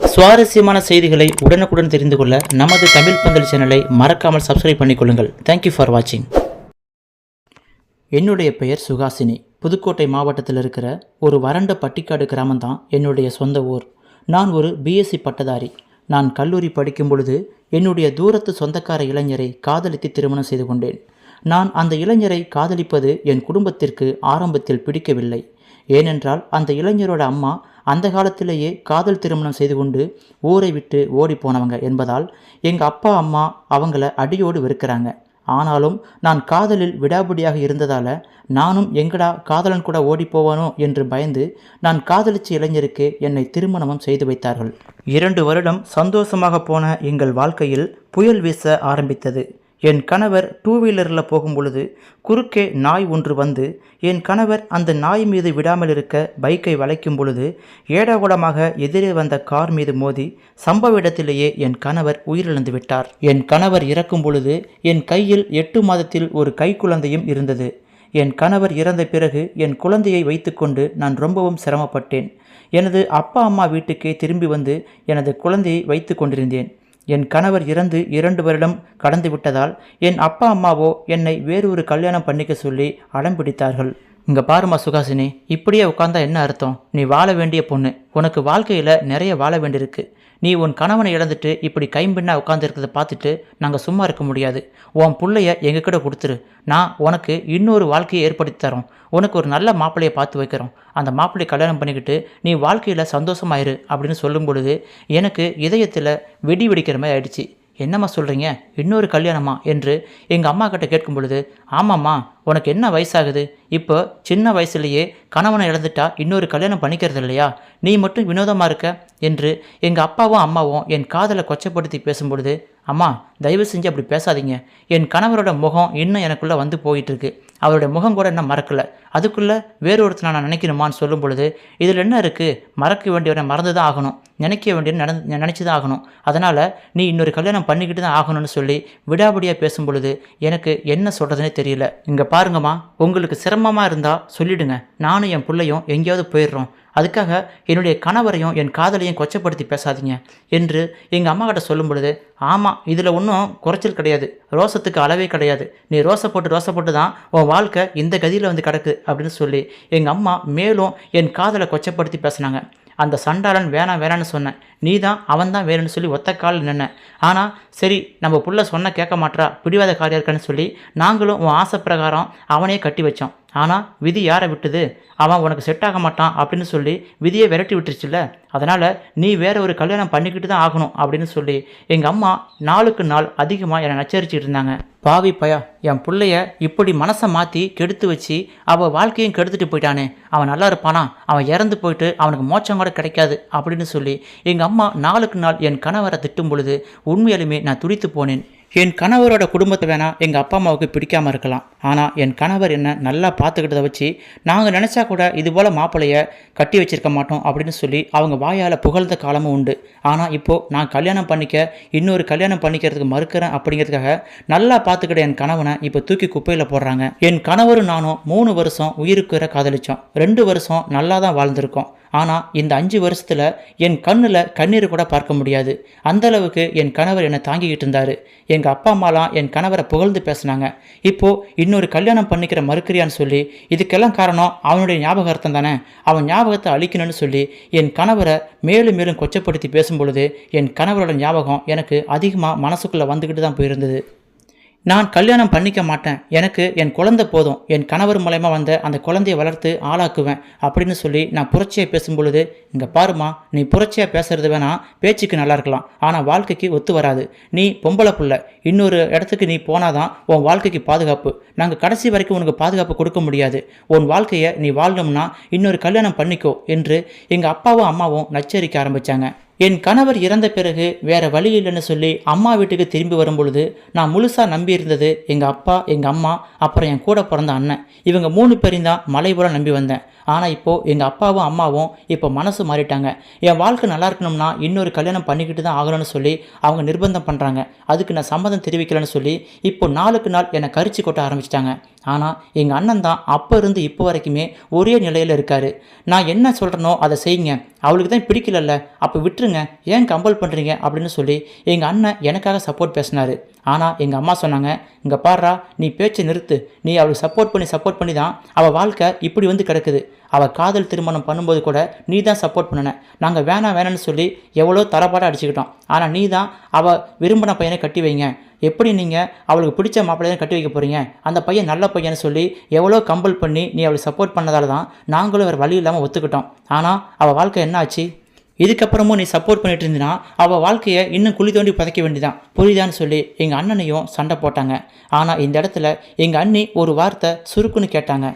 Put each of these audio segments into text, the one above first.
சுவாரஸ்யமான செய்திகளை உடனுக்குடன் தெரிந்து கொள்ள நமது தமிழ் பந்தல் சேனலை மறக்காமல் சப்ஸ்கிரைப் பண்ணிக்கொள்ளுங்கள். தேங்க்யூ ஃபார் வாட்சிங் என்னுடைய பெயர் சுகாசினி புதுக்கோட்டை மாவட்டத்தில் இருக்கிற ஒரு வறண்ட பட்டிக்காடு கிராமம்தான் என்னுடைய சொந்த ஊர். நான் ஒரு பிஎஸ்சி பட்டதாரி. நான் கல்லூரி படிக்கும் பொழுது என்னுடைய தூரத்து சொந்தக்கார இளைஞரை காதலித்து திருமணம் செய்து கொண்டேன். நான் அந்த இளைஞரை காதலிப்பது என் குடும்பத்திற்கு ஆரம்பத்தில் பிடிக்கவில்லை. ஏனென்றால் அந்த இளைஞரோட அம்மா அந்த காலத்திலேயே காதல் திருமணம் செய்து கொண்டு ஊரை விட்டு ஓடி போனவங்க என்பதால் எங்கள் அப்பா அம்மா அவங்கள அடியோடு வெறுக்கிறாங்க. ஆனாலும் நான் காதலில் விடாபிடியாக இருந்ததால் நானும் எங்கடா காதலன் கூட ஓடி போவானோ என்று பயந்து நான் காதலிச்ச இளைஞருக்கு என்னை திருமணமும் செய்து வைத்தார்கள். இரண்டு வருடம் சந்தோஷமாக போன எங்கள் வாழ்க்கையில் புயல் வீச ஆரம்பித்தது. என் கணவர் டூ வீலரில் போகும் பொழுது குறுக்கே நாய் ஒன்று வந்து என் கணவர் அந்த நாய் மீது விடாமல் இருக்க பைக்கை வளைக்கும் பொழுது ஏடாகூடமாக எதிரே வந்த கார் மீது மோதி சம்பவ இடத்திலேயே என் கணவர் உயிரிழந்து விட்டார். என் கணவர் இறக்கும் பொழுது என் கையில் எட்டு மாதத்தில் ஒரு கைக்குழந்தையும் இருந்தது. என் கணவர் இறந்த பிறகு என் குழந்தையை வைத்துக்கொண்டு நான் ரொம்பவும் சிரமப்பட்டேன். எனது அப்பா அம்மா வீட்டுக்கே திரும்பி வந்து எனது குழந்தையை வைத்து கொண்டிருந்தேன். என் கணவர் இறந்து இரண்டு வருடம் கடந்து விட்டதால் என் அப்பா அம்மாவோ என்னை வேறொரு கல்யாணம் பண்ணிக்க சொல்லி அடம் பிடித்தார்கள். இங்கே பாருமா சுகாசினி இப்படியே உட்காந்தா என்ன அர்த்தம்? நீ வாழ வேண்டிய பொண்ணு. உனக்கு வாழ்க்கையில் நிறைய வாழ வேண்டியிருக்கு. நீ உன் கணவனை இழந்துட்டு இப்படி கைம்பின்னா உட்காந்துருக்கிறத பார்த்துட்டு நாங்கள் சும்மா இருக்க முடியாது. உன் பிள்ளைய எங்ககிட்ட கொடுத்துரு. நான் உனக்கு இன்னொரு வாழ்க்கையை ஏற்படுத்தி தரோம். உனக்கு ஒரு நல்ல மாப்பிள்ளையை பார்த்து வைக்கிறோம். அந்த மாப்பிள்ளையை கல்யாணம் பண்ணிக்கிட்டு நீ வாழ்க்கையில் சந்தோஷமாயிரு அப்படின்னு சொல்லும் பொழுது எனக்கு இதயத்தில் வெடி வெடிக்கிற மாதிரி ஆயிடுச்சு. என்னம்மா சொல்கிறீங்க இன்னொரு கல்யாணமா? என்று எங்கள் அம்மா கிட்ட கேட்கும் பொழுது ஆமாம்மா உனக்கு என்ன வயசாகுது? இப்போ சின்ன வயசுலேயே கணவனை இழந்துட்டா இன்னொரு கல்யாணம் பண்ணிக்கிறது இல்லையா? நீ மட்டும் வினோதமாக இருக்க? என்று எங்கள் அப்பாவும் அம்மாவும் என் காதலை கொச்சப்படுத்தி பேசும்பொழுது அம்மா தயவு செஞ்சு அப்படி பேசாதீங்க. என் கணவரோட முகம் இன்னும் எனக்குள்ளே வந்து போயிட்டுருக்கு அவருடைய முகம் கூட என்ன மறக்கலை. அதுக்குள்ளே வேறு ஒருத்தர் நான் நினைக்கணுமான்னு சொல்லும் பொழுது இதில் என்ன இருக்குது மறக்க வேண்டியவரை மறந்து தான் ஆகணும். நினைக்க வேண்டியன்னு நடந்து நினச்சி தான் ஆகணும். அதனால் நீ இன்னொரு கல்யாணம் பண்ணிக்கிட்டு தான் ஆகணும்னு சொல்லி விடாபடியாக பேசும் பொழுது எனக்கு என்ன சொல்கிறதுனே தெரியல. இங்கே பாருங்கம்மா உங்களுக்கு சிரமமாக இருந்தால் சொல்லிவிடுங்க நானும் என் பிள்ளையும் எங்கேயாவது போயிடுறோம். அதுக்காக என்னுடைய கணவரையும் என் காதலையும் கொச்சப்படுத்தி பேசாதீங்க என்று எங்கள் அம்மா கிட்ட சொல்லும் பொழுது ஆமாம் இதில் ஒன்றும் குறைச்சல் கிடையாது. ரோசத்துக்கு அளவே கிடையாது. நீ ரோசை போட்டு ரோசை போட்டு தான் உன் வாழ்க்கை இந்த கதியில் வந்து கிடக்கு. அப்படின்னு சொல்லி எங்கள் அம்மா மேலும் என் காதலை கொச்சப்படுத்தி பேசினாங்க. அந்த சண்டாளன் வேணாம் வேணான்னு சொன்னேன். நீ தான் அவன் தான் வேணும்னு சொல்லி ஒத்த கால் நின்னேன் ஆனால் சரி நம்ம புள்ள சொன்ன கேட்க மாட்டா பிடிவாத காரியம் இருக்கான்னு சொல்லி நாங்களும் உன் ஆசை பிரகாரம் அவனையே கட்டி வச்சோம். ஆனால் விதி யாரை விட்டுது? அவன் உனக்கு செட் ஆக மாட்டான் அப்படின்னு சொல்லி விதியை விரட்டி விட்டுருச்சுல்ல? அதனால் நீ வேற ஒரு கல்யாணம் பண்ணிக்கிட்டு தான் ஆகணும் அப்படின்னு சொல்லி எங்கள் அம்மா நாளுக்கு நாள் அதிகமாக என்னை நச்சரிச்சுட்டு இருந்தாங்க. பாவி பயா என் பிள்ளைய இப்படி மனசை மாற்றி கெடுத்து வச்சு அவள் வாழ்க்கையும் கெடுத்துட்டு போயிட்டானே. அவன் நல்லா இருப்பானா? அவன் இறந்து போயிட்டு அவனுக்கு மோச்சம் கூட கிடைக்காது அப்படின்னு சொல்லி எங்கள் அம்மா நாளுக்கு நாள் என் கணவரை திட்டும் பொழுது உண்மையாலுமே நான் துடித்து போனேன். என் கணவரோட குடும்பத்தை வேணால் எங்கள் அப்பா அம்மாவுக்கு பிடிக்காமல் இருக்கலாம். ஆனால் என் கணவர் என்ன நல்லா பார்த்துக்கிட்டதை வச்சு நாங்கள் நினச்சா கூட இது போல் கட்டி வச்சிருக்க மாட்டோம் அப்படின்னு சொல்லி அவங்க வாயால் புகழ்ந்த காலமும் உண்டு. ஆனால் இப்போது நான் கல்யாணம் பண்ணிக்க இன்னொரு கல்யாணம் பண்ணிக்கிறதுக்கு மறுக்கிறேன் அப்படிங்கிறதுக்காக நல்லா பார்த்துக்கிட்ட என் கணவனை இப்போ தூக்கி குப்பையில் போடுறாங்க. என் கணவரும் நானும் மூணு வருஷம் உயிருக்குற காதலிச்சோம். ரெண்டு வருஷம் நல்லா தான் வாழ்ந்திருக்கோம். ஆனால் இந்த அஞ்சு வருஷத்தில் என் கண்ணில் கண்ணீர் கூட பார்க்க முடியாது. அந்த அளவுக்கு என் கணவர் என்னை தாங்கிக்கிட்டு இருந்தார். எங்கள் அப்பா அம்மாலாம் என் கணவரை புகழ்ந்து பேசுனாங்க. இப்போது இன்னொரு கல்யாணம் பண்ணிக்கிற மறுக்கிறியான்னு சொல்லி இதுக்கெல்லாம் காரணம் அவனுடைய ஞாபகார்த்தம் தானே? அவன் ஞாபகத்தை அழிக்கணும்னு சொல்லி என் கணவரை மேலும் மேலும் கொச்சப்படுத்தி பேசும்பொழுது என் கணவரோட ஞாபகம் எனக்கு அதிகமாக மனசுக்குள்ளே வந்துக்கிட்டு தான் போயிருந்தது. நான் கல்யாணம் பண்ணிக்க மாட்டேன். எனக்கு என் குழந்தை போதும். என் கணவர் மூலயமா வந்த அந்த குழந்தையை வளர்த்து ஆளாக்குவேன் அப்படின்னு சொல்லி நான் புரட்சியாக பேசும்பொழுது இங்கே பாருமா நீ புரட்சியாக பேசுறது வேணா பேச்சுக்கு நல்லா இருக்கலாம். ஆனால் வாழ்க்கைக்கு ஒத்து வராது. நீ பொம்பளை புள்ள. இன்னொரு இடத்துக்கு நீ போனாதான் உன் வாழ்க்கைக்கு பாதுகாப்பு. நாங்கள் கடைசி வரைக்கும் உனக்கு பாதுகாப்பு கொடுக்க முடியாது. உன் வாழ்க்கையை நீ வாழணும்னா இன்னொரு கல்யாணம் பண்ணிக்கோ என்று எங்கள் அப்பாவும் அம்மாவும் நச்சரிக்க ஆரம்பித்தாங்க என் கணவர் இறந்த பிறகு வேற வழி இல்லைன்னு சொல்லி அம்மா வீட்டுக்கு திரும்பி வரும்பொழுது நான் முழுசாக நம்பி இருந்தது எங்கள் அப்பா எங்கள் அம்மா அப்புறம் என் கூட பிறந்த அண்ணன். இவங்க மூணு பேரையும் தான் மலை போல நம்பி வந்தேன். ஆனால் இப்போது எங்கள் அப்பாவும் அம்மாவும் இப்போ மனசு மாறிட்டாங்க. என் வாழ்க்கை நல்லா இருக்கணும்னா இன்னொரு கல்யாணம் பண்ணிக்கிட்டு தான் ஆகணும்னு சொல்லி அவங்க நிர்பந்தம் பண்ணுறாங்க அதுக்கு நான் சம்மதம் தெரிவிக்கலைன்னு சொல்லி இப்போ நாளுக்கு நாள் என்னை கரிச்சு கொட்ட ஆரம்பிச்சிட்டாங்க. ஆனால் எங்கள் அண்ணன் தான் அப்போ இருந்து இப்போ வரைக்குமே ஒரே நிலையில் இருக்கார். நான் என்ன சொல்கிறனோ அதை செய்யுங்க. அவளுக்கு தான் பிடிக்கலல்ல. அப்போ விட்டுருங்க. ஏன் கம்பல் பண்ணுறீங்க அப்படின்னு சொல்லி எங்கள் அண்ணன் எனக்காக சப்போர்ட் பேசினார். ஆனால் எங்கள் அம்மா சொன்னாங்க இங்கே பாடுறா நீ பேச்சை நிறுத்து. நீ அவளுக்கு சப்போர்ட் பண்ணி சப்போர்ட் பண்ணி தான் அவள் வாழ்க்கை இப்படி வந்து கிடக்குது. அவள் காதல் திருமணம் பண்ணும்போது கூட நீ தான் சப்போர்ட் பண்ணின. நாங்கள் வேணாம் வேணான்னு சொல்லி எவ்வளோ தரப்பாடாக அடிச்சுக்கிட்டோம். ஆனால் நீ தான் அவள் விரும்பின பையனை கட்டி வைங்க. எப்படி நீங்கள் அவளுக்கு பிடிச்ச மாப்பிள்ளையை கட்டி வைக்க போகிறீங்க அந்த பையன் நல்ல பையன்னு சொல்லி எவ்வளோ கம்பல் பண்ணி நீ அவளுக்கு சப்போர்ட் பண்ணதால தான் நாங்களும் வேறு வழி இல்லாமல் ஒத்துக்கிட்டோம். ஆனால் அவள் வாழ்க்கை என்ன ஆச்சு? இதுக்கப்புறமும் நீ சப்போர்ட் பண்ணிட்டு இருந்தீன்னா அவள் வாழ்க்கையை இன்னும் குழி தோண்டி புதைக்க வேண்டியதான் புரியுதான்னு சொல்லி எங்கள் அண்ணனையும் சண்டை போட்டாங்க. ஆனால் இந்த இடத்துல எங்கள் அண்ணி ஒரு வார்த்தை சுருக்குன்னு கேட்டாங்க.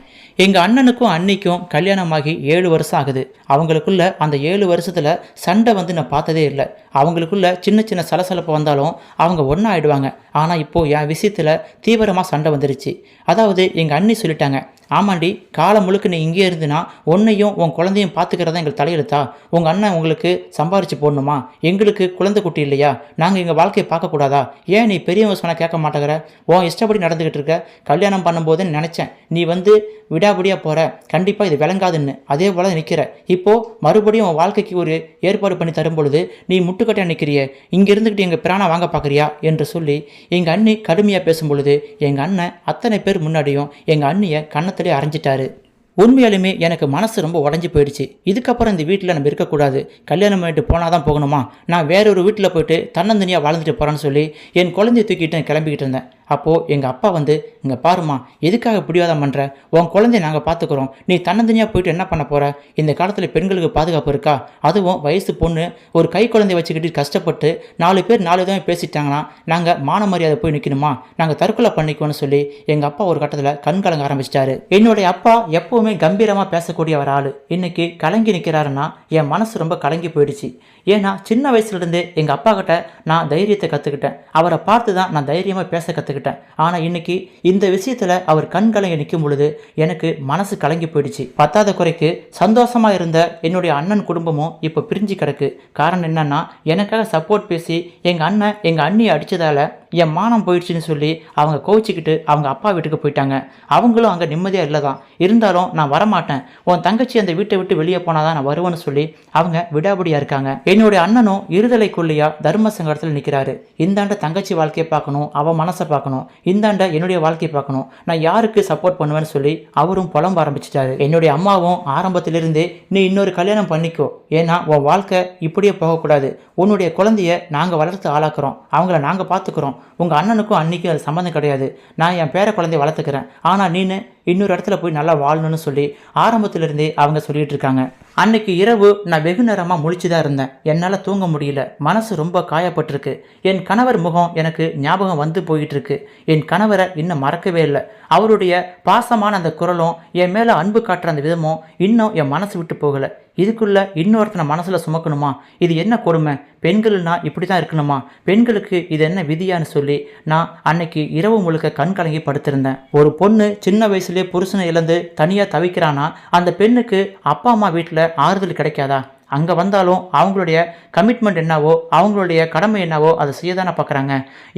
எங்கள் அண்ணனுக்கும் அன்னிக்கும் கல்யாணமாகி ஏழு வருஷம் ஆகுது. அவங்களுக்குள்ள அந்த ஏழு வருஷத்தில் சண்டை வந்து நான் பார்த்ததே இல்லை. அவங்களுக்குள்ள சின்ன சின்ன சலசலப்பு வந்தாலும் அவங்க ஒன்றா ஆயிடுவாங்க ஆனால் இப்போது என் விஷயத்தில் தீவிரமாக சண்டை வந்துருச்சு. அதாவது எங்கள் அண்ணி சொல்லிட்டாங்க ஆமாண்டி காலம் முழுக்க நீ இங்கே இருந்துனா உன்னையும் உன் குழந்தையும் பார்த்துக்கிறதா எங்களுக்கு தலையெழுத்தா? உங்கள் அண்ணன் உங்களுக்கு சம்பாரிச்சு போடணுமா? எங்களுக்கு குழந்தை குட்டி இல்லையா? நாங்கள் எங்கள் வாழ்க்கையை பார்க்கக்கூடாதா? ஏன் நீ பெரியவங்க சொன்னால் கேட்க மாட்டேங்கிற? உன் இஷ்டப்படி நடந்துக்கிட்டு இருக்க. கல்யாணம் பண்ணும்போதே நினச்சேன். நீ வந்து விடாபடியாக போகிற கண்டிப்பாக இது விளங்காதுன்னு. அதே போல் நிற்கிற இப்போது மறுபடியும் உன் வாழ்க்கைக்கு ஒரு ஏற்பாடு பண்ணி தரும் பொழுது நீ முட்டுக்கட்டை நிற்கிறியே இங்கே இருந்துக்கிட்டு எங்கள் பிராணம் வாங்க பார்க்குறியா? என்று சொல்லி எங்கள் அண்ணி கடுமையாக பேசும் பொழுது எங்கள் அண்ணன் அத்தனை பேர் முன்னாடியும் எங்கள் அண்ணியை கண்ணத்தை கன்னத்திலே அரைஞ்சிட்டாரு. உண்மையாலுமே எனக்கு மனசு ரொம்ப உடஞ்சி போயிடுச்சு. இதுக்கப்புறம் இந்த வீட்டில் நம்ம இருக்கக்கூடாது. கல்யாணம் பண்ணிட்டு போனால் தான் போகணுமா? நான் வேற ஒரு வீட்டில் போயிட்டு தன்னந்தனியாக வாழ்ந்துட்டு போகிறேன்னு சொல்லி என் குழந்தைய தூக்கிட்டு நான் கிளம்பிக்கிட்டு இருந்தேன். அப்போது எங்கள் அப்பா வந்து இங்கே பாருமா எதுக்காக பிடிவாதம் பண்ணுற உன் குழந்தைய நாங்கள் பார்த்துக்குறோம் நீ தன்னந்தனியாக போயிட்டு என்ன பண்ண போகிற இந்த காலத்தில் பெண்களுக்கு பாதுகாப்பு இருக்கா? அதுவும் வயசு பொண்ணு ஒரு கை குழந்தைய வச்சுக்கிட்டு கஷ்டப்பட்டு நாலு பேர் நாலு விதமாக பேசிட்டாங்கன்னா நாங்கள் மான மரியாதை போய் நிற்கணுமா நாங்கள் தற்கொலை பண்ணிக்குவோன்னு சொல்லி எங்கள் அப்பா ஒரு கட்டத்தில் கண் கலங்க ஆரம்பிச்சிட்டாரு. என்னுடைய அப்பா எப்போவுமே கம்பீரமாக பேசக்கூடிய ஒரு ஆள். இன்றைக்கி கலங்கி நிற்கிறாருன்னா என் மனசு ரொம்ப கலங்கி போயிடுச்சு. ஏன்னா சின்ன வயசுலேருந்தே எங்கள் அப்பா கிட்ட நான் தைரியத்தை கற்றுக்கிட்டேன் அவரை பார்த்து தான் நான் தைரியமாக பேச கற்றுக்கிட்டேன் ஆனால் இன்றைக்கி இந்த விஷயத்தில் அவர் கண் கலங்கி நிற்கும் பொழுது எனக்கு மனசு கலங்கி போயிடுச்சு. பத்தாத குறைக்கு சந்தோஷமாக இருந்த என்னுடைய அண்ணன் குடும்பமும் இப்போ பிரிஞ்சு கிடக்கு. காரணம் என்னன்னா எனக்காக சப்போர்ட் பேசி எங்கள் அண்ணன் எங்கள் அண்ணியை அடித்ததால் என் மானம் போயிடுச்சுன்னு சொல்லி அவங்க கோச்சிக்கிட்டு அவங்க அப்பா வீட்டுக்கு போயிட்டாங்க. அவங்களும் அங்கே நிம்மதியாக இல்லை தான் இருந்தாலும் நான் வரமாட்டேன். உன் தங்கச்சி அந்த வீட்டை விட்டு வெளியே போனால் தான் நான் வருவேன்னு சொல்லி அவங்க விடாபடியாக இருக்காங்க. என்னுடைய அண்ணனும் இருதலை கொல்லியா தர்ம சங்கடத்தில் நிற்கிறாரு இந்தாண்ட தங்கச்சி வாழ்க்கையை பார்க்கணும் அவன் மனசை பார்க்கணும். இந்தாண்ட என்னுடைய வாழ்க்கையை பார்க்கணும். நான் யாருக்கு சப்போர்ட் பண்ணுவேன்னு சொல்லி அவரும் புலம்ப ஆரம்பிச்சிட்டாரு. என்னுடைய அம்மாவும் ஆரம்பத்திலிருந்தே நீ இன்னொரு கல்யாணம் பண்ணிக்கோ. ஏன்னா உன் வாழ்க்கை இப்படியே போகக்கூடாது. உன்னுடைய குழந்தைய நாங்கள் வளர்த்து ஆளாக்குறோம். அவங்கள நாங்கள் பார்த்துக்குறோம். உங்கள் அண்ணனுக்கும் அன்னைக்கும் அது சம்மந்தம் கிடையாது. நான் என் பேர குழந்தைய வளர்த்துக்கிறேன். ஆனால் நீனு இன்னொரு இடத்துல போய் நல்லா வாழணும்னு சொல்லி ஆரம்பத்திலிருந்தே அவங்க சொல்லிட்டு இருக்காங்க அன்னைக்கு இரவு நான் வெகு நேரமாக முழிச்சு தான் இருந்தேன். என்னால் தூங்க முடியல. மனசு ரொம்ப காயப்பட்டிருக்கு. என் கணவர் முகம் எனக்கு ஞாபகம் வந்து போயிட்டு இருக்கு என் கணவரை இன்னும் மறக்கவே இல்லை. அவருடைய பாசமான அந்த குரலும் என் மேலே அன்பு காட்டுற அந்த விதமும் இன்னும் என் மனசு விட்டு போகலை. இதுக்குள்ள இன்னொருத்தனை மனசில் சுமக்கணுமா? இது என்ன கொடுமை? பெண்கள்னா இப்படி தான் இருக்கணுமா? பெண்களுக்கு இது என்ன விதியான்னு சொல்லி நான் அன்னைக்கு இரவு முழுக்க கண் கலங்கி படுத்திருந்தேன். ஒரு பொண்ணு சின்ன வயசுல வயசுலேயே புருஷனை இழந்து தனியாக தவிக்கிறானா? அந்த பெண்ணுக்கு அப்பா அம்மா வீட்டில் ஆறுதல் கிடைக்காதா? அங்கே வந்தாலும் அவங்களுடைய கமிட்மெண்ட் என்னவோ அவங்களுடைய கடமை என்னவோ அதை செய்ய தானே பார்க்குறாங்க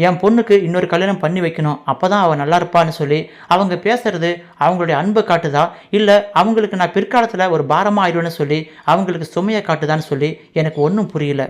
என் பொண்ணுக்கு இன்னொரு கல்யாணம் பண்ணி வைக்கணும் அப்போ தான் அவள் நல்லா இருப்பான்னு சொல்லி அவங்க பேசுகிறது அவங்களுடைய அன்பை காட்டுதா? இல்லை அவங்களுக்கு நான் பிற்காலத்தில் ஒரு பாரமாக ஆயிடுவேன்னு சொல்லி அவங்களுக்கு சுமையை காட்டுதான்னு சொல்லி எனக்கு ஒன்றும் புரியல.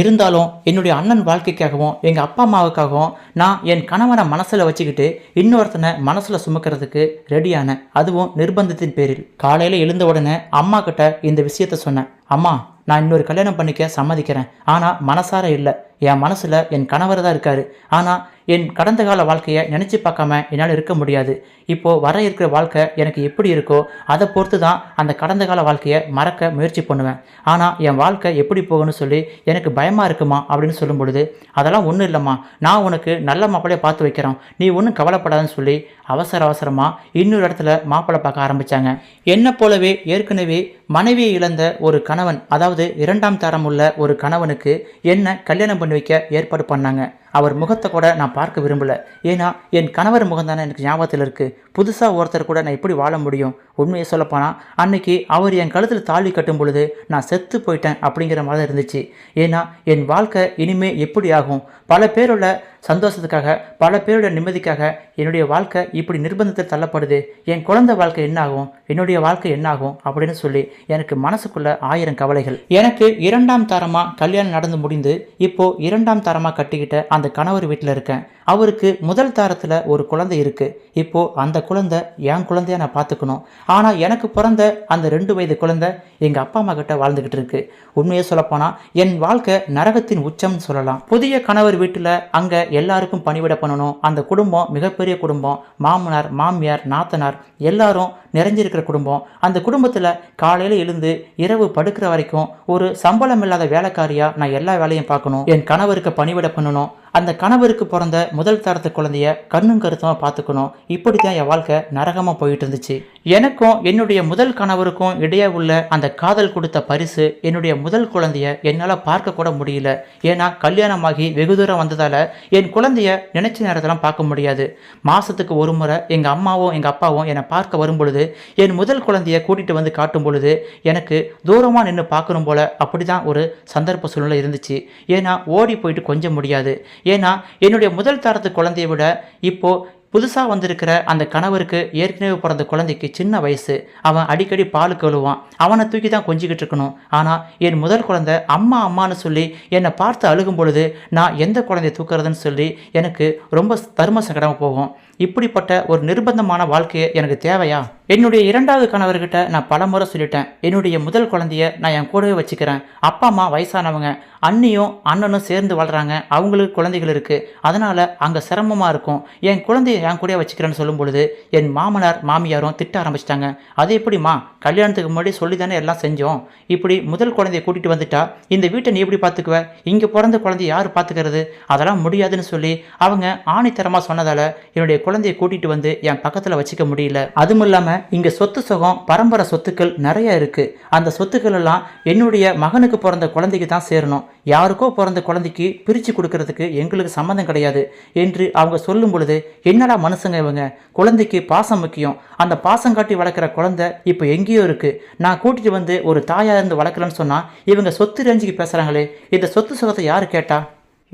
இருந்தாலும் என்னுடைய அண்ணன் வாழ்க்கைக்காகவும் எங்கள் அப்பா அம்மாவுக்காகவும் நான் என் கணவனை மனசில் வச்சுக்கிட்டு இன்னொருத்தனை மனசில் சுமக்கிறதுக்கு ரெடியானேன் அதுவும் நிர்பந்தத்தின் பேரில். காலையில் எழுந்த உடனே அம்மா கிட்ட இந்த விஷயத்த சொன்னேன். அம்மா நான் இன்னொரு கல்யாணம் பண்ணிக்க சம்மதிக்கிறேன். ஆனால் மனசார இல்லை. என் மனசில் என் கணவர் தான் இருக்கார். ஆனால் என் கடந்த கால வாழ்க்கையை நினச்சி பார்க்காம என்னால் இருக்க முடியாது. இப்போது வர இருக்கிற வாழ்க்கை எனக்கு எப்படி இருக்கோ அதை பொறுத்து தான் அந்த கடந்த கால வாழ்க்கையை மறக்க முயற்சி பண்ணுவேன். ஆனால் என் வாழ்க்கை எப்படி போகணும்னு சொல்லி எனக்கு பயமாக இருக்குமா அப்படின்னு சொல்லும் பொழுது அதெல்லாம் ஒன்றும் இல்லைம்மா. நான் உனக்கு நல்ல மாப்பிள்ளையை பார்த்து வைக்கிறோம். நீ ஒன்றும் கவலைப்படாதுன்னு சொல்லி அவசர அவசரமாக இன்னொரு இடத்துல மாப்பிள்ளை பார்க்க ஆரம்பித்தாங்க என்னை போலவே ஏற்கனவே மனைவியை இழந்த ஒரு கணவன் அதாவது இரண்டாம் தரம் உள்ள ஒரு கணவனுக்கு என்ன கல்யாணம் பண்ணி வைக்க ஏற்பாடு பண்ணாங்க. அவர் முகத்தை கூட நான் பார்க்க விரும்பலை. ஏன்னா என் கணவர் முகம் தானே எனக்கு ஞாபகத்தில் இருக்குது புதுசாக ஒருத்தர் கூட நான் எப்படி வாழ முடியும்? உண்மையை சொல்லப்போனால் அன்னைக்கு அவர் என் கழுத்தில் தாலி கட்டும் பொழுது நான் செத்து போயிட்டேன் அப்படிங்கிற மாதிரி தான் இருந்துச்சு. ஏன்னா என் வாழ்க்கை இனிமே எப்படி ஆகும்? பல பேரோட சந்தோஷத்துக்காக பல பேரோட நிம்மதிக்காக என்னுடைய வாழ்க்கை இப்படி நிர்பந்தத்தில் தள்ளப்படுது. என் குழந்தை வாழ்க்கை என்ன ஆகும்? என்னுடைய வாழ்க்கை என்ன ஆகும்? அப்படின்னு சொல்லி எனக்கு மனசுக்குள்ள ஆயிரம் கவலைகள். எனக்கு இரண்டாம் தரமாக கல்யாணம் நடந்து முடிந்து இப்போ இரண்டாம் தரமாக கட்டிக்கிட்ட அந்த கணவர் வீட்டில் இருக்கேன். அவருக்கு முதல் தாரத்தில் ஒரு குழந்தை இருக்குது இப்போ அந்த குழந்தை என் குழந்தைய நான் பார்த்துக்கணும் ஆனால் எனக்கு பிறந்த அந்த ரெண்டு வயது குழந்தை எங்கள் அப்பா அம்மா கிட்ட வாழ்ந்துக்கிட்டு இருக்கு. உண்மையை சொல்லப்போனால் என் வாழ்க்கை நரகத்தின் உச்சம்னு சொல்லலாம். புதிய கணவர் வீட்டில் அங்கே எல்லாருக்கும் பணிவிட பண்ணணும். அந்த குடும்பம் மிகப்பெரிய குடும்பம். மாமனார் மாமியார் நாத்தனார் எல்லாரும் நிறைஞ்சிருக்கிற குடும்பம். அந்த குடும்பத்தில் காலையில் எழுந்து இரவு படுக்கிற வரைக்கும் ஒரு சம்பளம் இல்லாத வேலைக்காரியாக நான் எல்லா வேலையும் பார்க்கணும். என் கணவருக்கு பணிவிட பண்ணணும். அந்த கணவருக்கு பிறந்த முதல் தரத்து குழந்தைய கண்ணும் கருத்துமாக பார்த்துக்கணும். இப்படி தான் என் வாழ்க்கை நரகமாக போயிட்டு இருந்துச்சு எனக்கும் என்னுடைய முதல் கணவருக்கும் இடையே உள்ள அந்த காதல் கொடுத்த பரிசு என்னுடைய முதல் குழந்தைய என்னால் பார்க்க கூட முடியல. ஏன்னா கல்யாணமாகி வெகு தூரம் வந்ததால் என் குழந்தைய நினைச்ச நேரத்தெல்லாம் பார்க்க முடியாது. மாதத்துக்கு ஒரு முறை எங்கள் அம்மாவும் எங்கள் அப்பாவும் என்னை பார்க்க வரும் பொழுது என் முதல் குழந்தைய கூட்டிகிட்டு வந்து காட்டும் பொழுது எனக்கு தூரமாக நின்று பார்க்கணும் போல அப்படி தான் ஒரு சந்தர்ப்ப சூழ்நிலை இருந்துச்சு. ஏன்னா ஓடி போயிட்டு கொஞ்சம் முடியாது. ஏன்னா என்னுடைய முதல் தரத்து குழந்தையை விட இப்போது புதுசாக வந்திருக்கிற அந்த கணவருக்கு ஏற்கனவே பிறந்த குழந்தைக்கு சின்ன வயசு. அவன் அடிக்கடி பால் கழுவான். அவனை தூக்கி தான் கொஞ்சிக்கிட்டு இருக்கணும். ஆனால் என் முதல் குழந்தை அம்மா அம்மான்னு சொல்லி என்னை பார்த்து அழுகும் பொழுது நான் எந்த குழந்தைய தூக்குறதுன்னு சொல்லி எனக்கு ரொம்ப தர்ம சங்கடமாக போகும். இப்படிப்பட்ட ஒரு நிர்பந்தமான வாழ்க்கையை எனக்கு தேவையா? என்னுடைய இரண்டாவது கணவர்கிட்ட நான் பலமுறை சொல்லிட்டேன். என்னுடைய முதல் குழந்தைய நான் என் கூடவே வச்சுக்கிறேன். அப்பா அம்மா வயசானவங்க அண்ணியும் அண்ணனும் சேர்ந்து வாழ்கிறாங்க அவங்களுக்கு குழந்தைகள் இருக்குது அதனால் அங்கே சிரமமாக இருக்கும். என் குழந்தைய என் கூடயே வச்சுக்கிறேன்னு சொல்லும் பொழுது என் மாமனார் மாமியாரும் திட்ட ஆரம்பிச்சிட்டாங்க. அது எப்படிம்மா? கல்யாணத்துக்கு முன்னாடி சொல்லி தானே எல்லாம் செஞ்சோம்? இப்படி முதல் குழந்தைய கூட்டிகிட்டு வந்துட்டா இந்த வீட்டை நீ எப்படி பார்த்துக்குவ இங்கே பிறந்த குழந்தைய யார் பார்த்துக்கிறது அதெல்லாம் முடியாதுன்னு சொல்லி அவங்க ஆணித்தரமாக சொன்னதால் என்னுடைய குழந்தைய கூட்டிகிட்டு வந்து என் பக்கத்தில் வச்சுக்க முடியல. அதுவும் இல்லாமல் இங்கே சொத்து சுகம் பரம்பரை சொத்துக்கள் நிறைய இருக்குது அந்த சொத்துக்கள் எல்லாம் என்னுடைய மகனுக்கு பிறந்த குழந்தைக்கு தான் சேரணும். யாருக்கோ பிறந்த குழந்தைக்கு பிரித்து கொடுக்கறதுக்கு எங்களுக்கு சம்மந்தம் கிடையாது என்று அவங்க சொல்லும் பொழுது என்னடா மனுஷங்க இவங்க? குழந்தைக்கு பாசம் முக்கியம். அந்த பாசம் காட்டி வளர்க்குற குழந்தை இப்போ எங்கேயோ இருக்குது நான் கூட்டிகிட்டு வந்து ஒரு தாயாக இருந்து வளர்க்குறேன்னு சொன்னால் இவங்க சொத்து ரேஞ்சுக்கு பேசுகிறாங்களே இந்த சொத்து சுகத்தை யார் கேட்டா?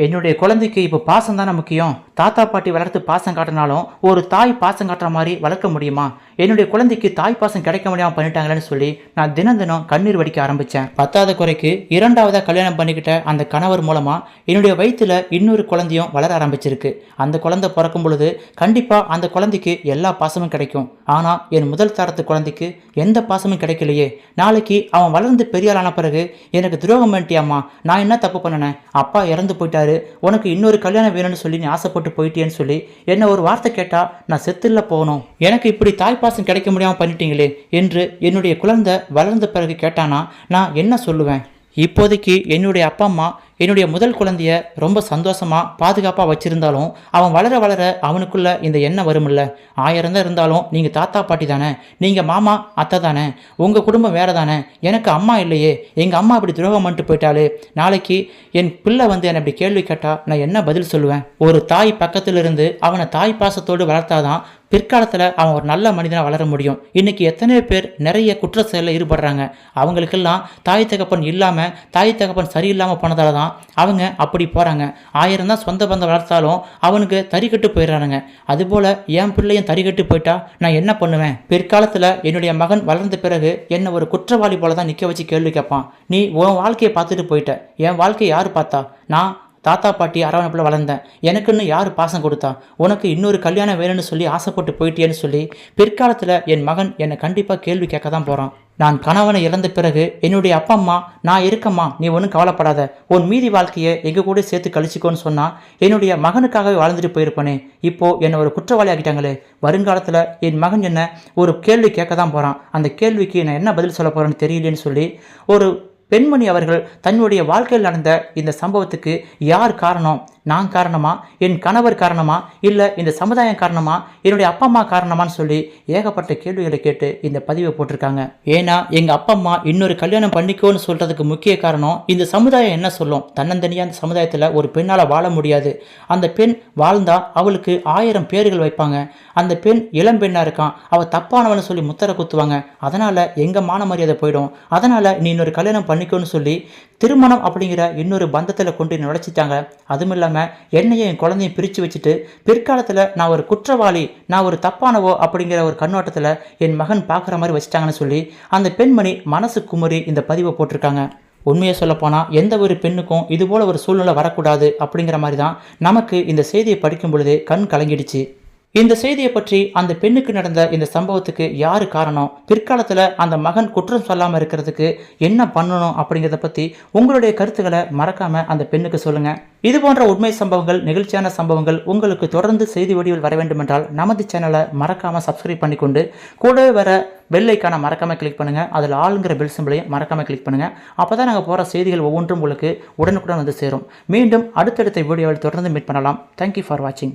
என்னுடைய குழந்தைக்கு இப்போ பாசம் தானே முக்கியம்? தாத்தா பாட்டி வளர்த்து பாசம் காட்டினாலும் ஒரு தாய் பாசம் காட்டுற மாதிரி வளர்க்க முடியுமா? என்னுடைய குழந்தைக்கு தாய் பாசம் கிடைக்க முடியாமல் பண்ணிட்டாங்களேன்னு சொல்லி நான் தினம் தினம் கண்ணீர் வடிக்க ஆரம்பித்தேன் பத்தாவது குறைக்கு இரண்டாவதாக கல்யாணம் பண்ணிக்கிட்ட அந்த கணவர் மூலமாக என்னுடைய வயிற்றில் இன்னொரு குழந்தையும் வளர ஆரம்பிச்சிருக்கு. அந்த குழந்தை பிறக்கும் பொழுது கண்டிப்பாக அந்த குழந்தைக்கு எல்லா பாசமும் கிடைக்கும். ஆனால் என் முதல் தரத்து குழந்தைக்கு எந்த பாசமும் கிடைக்கலையே. நாளைக்கு அவன் வளர்ந்து பெரியாளான பிறகு எனக்கு துரோகம் பண்ணிட்டியாம்மா நான் என்ன தப்பு பண்ணினேன்? அப்பா இறந்து போயிட்டாரு. உனக்கு இன்னொரு கல்யாணம் வேணும்னு சொல்லி நீ ஆசைப்பட்டு போயிட்டேன்னு சொல்லி என்ன ஒரு வார்த்தை கேட்டால் நான் செத்துல போகணும். எனக்கு இப்படி தாய்ப்பாசம் கிடைக்க முடியாமல் பண்ணிட்டீங்களே என்று என்னுடைய குழந்தை வளர்ந்த பிறகு கேட்டானா நான் என்ன சொல்லுவேன்? இப்போதைக்கு என்னுடைய அப்பா அம்மா என்னுடைய முதல் குழந்தைய ரொம்ப சந்தோஷமாக பாதுகாப்பாக வச்சுருந்தாலும் அவன் வளர வளர அவனுக்குள்ள இந்த எண்ணம் வரும்ல ஆயிரம் தான் இருந்தாலும் நீங்கள் தாத்தா பாட்டி தானே? நீங்கள் மாமா அத்தை தானே? உங்கள் குடும்பம் வேறு தானே? எனக்கு அம்மா இல்லையே. எங்கள் அம்மா இப்படி துரோகம் பண்ணிட்டு போயிட்டாலே நாளைக்கு என் பிள்ளை வந்து என்னை இப்படி கேள்வி கேட்டால் நான் என்ன பதில் சொல்லுவேன்? ஒரு தாய் பக்கத்தில் இருந்து அவனை தாய் பாசத்தோடு வளர்த்தாதான் பிற்காலத்தில் அவன் ஒரு நல்ல மனிதனாக வளர முடியும். இன்னைக்கு எத்தனையோ பேர் நிறைய குற்ற செயலில் ஈடுபடுறாங்க. அவங்களுக்கெல்லாம் தாய் தகப்பன் இல்லாமல் தாய் தகப்பன் சரியில்லாமல் போனதால தான் அவங்க அப்படி போகிறாங்க ஆயிரம் தான் சொந்த பந்தம் வளர்த்தாலும் அவனுக்கு தறிக்கட்டு போயிடுறானுங்க. அதுபோல் என் பிள்ளையும் தறிக்கட்டு போயிட்டா நான் என்ன பண்ணுவேன்? பிற்காலத்தில் என்னுடைய மகன் வளர்ந்த பிறகு என்னை ஒரு குற்றவாளி போல தான் நிற்க வச்சு கேள்வி கேட்பான் நீ உன் வாழ்க்கையை பார்த்துட்டு போயிட்ட. என் வாழ்க்கையை யார் பார்த்தா? நான் தாத்தா பாட்டி அரவணைப்பில் வளர்ந்தேன். எனக்குன்னு யார் பாசம் கொடுத்தா? உனக்கு இன்னொரு கல்யாணம் வேணும்னு சொல்லி ஆசைப்பட்டு போயிட்டேன்னு சொல்லி பிற்காலத்தில் என் மகன் என்னை கண்டிப்பாக கேள்வி கேட்க தான் போகிறான் நான் கணவனை இறந்த பிறகு என்னுடைய அப்பா அம்மா நான் இருக்கம்மா நீ ஒன்றும் கவலைப்படாத. உன் மீதி வாழ்க்கையை எங்கள் கூட சேர்த்து கழிச்சிக்கோன்னு சொன்னால் என்னுடைய மகனுக்காகவே வாழ்ந்துட்டு போயிருப்பேனே. இப்போ என்னை ஒரு குற்றவாளி ஆகிட்டாங்களே வருங்காலத்தில் என் மகன் என்ன ஒரு கேள்வி கேட்க தான் போகிறான் அந்த கேள்விக்கு நான் என்ன பதில் சொல்ல போகிறேன்னு தெரியலேன்னு சொல்லி ஒரு பெண்மணி அவர்கள் தன்னுடைய வாழ்க்கையில் நடந்த இந்த சம்பவத்துக்கு யார் காரணம் நான் காரணமா? என் கணவர் காரணமா? இல்லை இந்த சமுதாயம் காரணமா? என்னுடைய அப்பா அம்மா காரணமான்னு சொல்லி ஏகப்பட்ட கேள்விகளை கேட்டு இந்த பதிவை போட்டிருக்காங்க. ஏன்னா எங்கள் அப்பா அம்மா இன்னொரு கல்யாணம் பண்ணிக்கோன்னு சொல்கிறதுக்கு முக்கிய காரணம் இந்த சமுதாயம் என்ன சொல்லும்? தன்னந்தனியாக அந்த சமுதாயத்தில் ஒரு பெண்ணால் வாழ முடியாது. அந்த பெண் வாழ்ந்தா அவளுக்கு ஆயிரம் பேர்கள் வைப்பாங்க. அந்த பெண் இளம் பெண்ணாக இருக்கான். அவள் தப்பானவன்னு சொல்லி முத்தரை குத்துவாங்க. அதனால் எங்கள் மான மரியாதை போயிடும்? அதனால் நீ இன்னொரு கல்யாணம் பண்ணிக்கோன்னு சொல்லி திருமணம் அப்படிங்கிற இன்னொரு பந்தத்தில் கொண்டு நுழைச்சிட்டாங்க. அதுவும் இல்லாமல் என்னையும் என் குழந்தையும் பிரித்து வச்சுட்டு பிற்காலத்தில் நான் ஒரு குற்றவாளி நான் ஒரு தப்பானவோ அப்படிங்கிற ஒரு கண்ணோட்டத்தில் என் மகன் பார்க்குற மாதிரி வச்சுட்டாங்கன்னு சொல்லி அந்த பெண்மணி மனசு குமரி இந்த பதிவை போட்டிருக்காங்க. உண்மையை சொல்லப்போனால் எந்த ஒரு பெண்ணுக்கும் இதுபோல் ஒரு சூழ்நிலை வரக்கூடாது அப்படிங்கிற மாதிரி தான் நமக்கு இந்த செய்தியை படிக்கும் பொழுது கண் கலங்கிடுச்சு. இந்த செய்தியை பற்றி அந்த பெண்ணுக்கு நடந்த இந்த சம்பவத்துக்கு யாரு காரணம்? பிற்காலத்தில் அந்த மகன் குற்றம் சொல்லாமல் இருக்கிறதுக்கு என்ன பண்ணணும் அப்படிங்கிறத பற்றி உங்களுடைய கருத்துக்களை மறக்காம அந்த பெண்ணுக்கு சொல்லுங்க. இது போன்ற உண்மை சம்பவங்கள் நெகிழ்ச்சியான சம்பவங்கள் உங்களுக்கு தொடர்ந்து செய்தி வடிவில் வர வேண்டுமென்றால் நமது சேனலை மறக்காம சப்ஸ்கிரைப் பண்ணிக்கொண்டு கூடவே வர பெல் ஐக்கானை மறக்காம கிளிக் பண்ணுங்க. அதில் ஆளுங்கிற பெல் சிம்பிளையும் மறக்காம கிளிக் பண்ணுங்க. அப்போ தான் நாங்கள் போகிற செய்திகள் ஒவ்வொன்றும் உங்களுக்கு உடனுக்குடன் வந்து சேரும். மீண்டும் அடுத்தடுத்த வீடியோவில் தொடர்ந்து மீட் பண்ணலாம். தேங்க்யூ ஃபார் வாட்சிங்